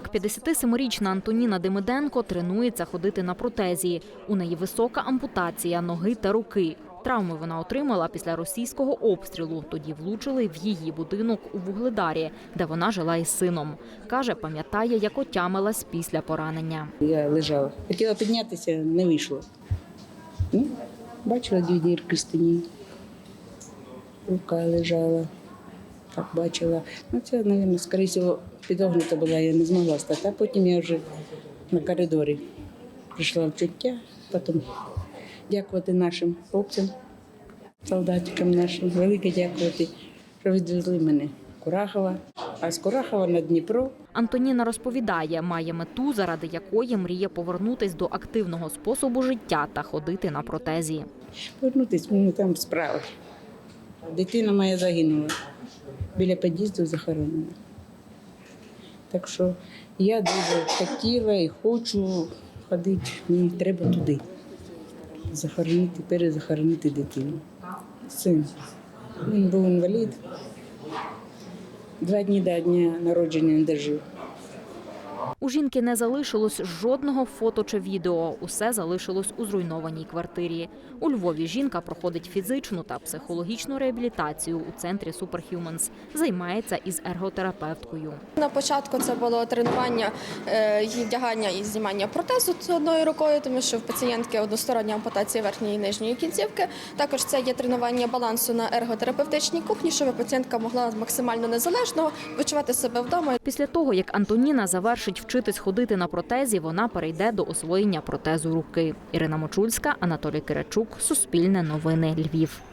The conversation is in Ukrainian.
57-річна Антоніна Демиденко тренується ходити на протезі. У неї висока ампутація ноги та руки. Травми вона отримала після російського обстрілу. Тоді влучили в її будинок у Вугледарі, де вона жила із сином. Каже, пам'ятає, як отямилась після поранення. Я лежала. Хотіла піднятися, не вийшло. Бачила дві дірки в стіні. Рука лежала. Так бачила. Ну, це, мабуть, скоріше підогнута була, я не змогла стати. А потім я вже на коридорі прийшла в чуття. Потім дякувати нашим хлопцям, солдатикам нашим, велике дякувати, що відвезли мене Курахова. А з Курахова на Дніпро Антоніна розповідає, має мету, заради якої мріє повернутись до активного способу життя та ходити на протезі. Повернутися мені там справи. Дитина моя загинула. Біля під'їзду захоронена. Так що я дуже хотіла і хочу ходити. Мені треба туди. Захоронити, перезахоронити дитину. Син. Він був інвалід. Два дні до дня народження не дожив. У жінки не залишилось жодного фото чи відео. Усе залишилось у зруйнованій квартирі. У Львові жінка проходить фізичну та психологічну реабілітацію у центрі Superhumans. Займається із ерготерапевткою. На початку це було тренування е, її вдягання і знімання протезу з одною рукою, тому що в пацієнтки одностороння ампутація верхньої і нижньої кінцівки. Також це є тренування балансу на ерготерапевтичній кухні, щоб пацієнтка могла максимально незалежно відчувати себе вдома. Після того, як Антоніна завершить вчитись ходити на протезі, вона перейде до освоєння протезу руки. Ірина Мочульська, Анатолій Киричук, Суспільне новини Львів.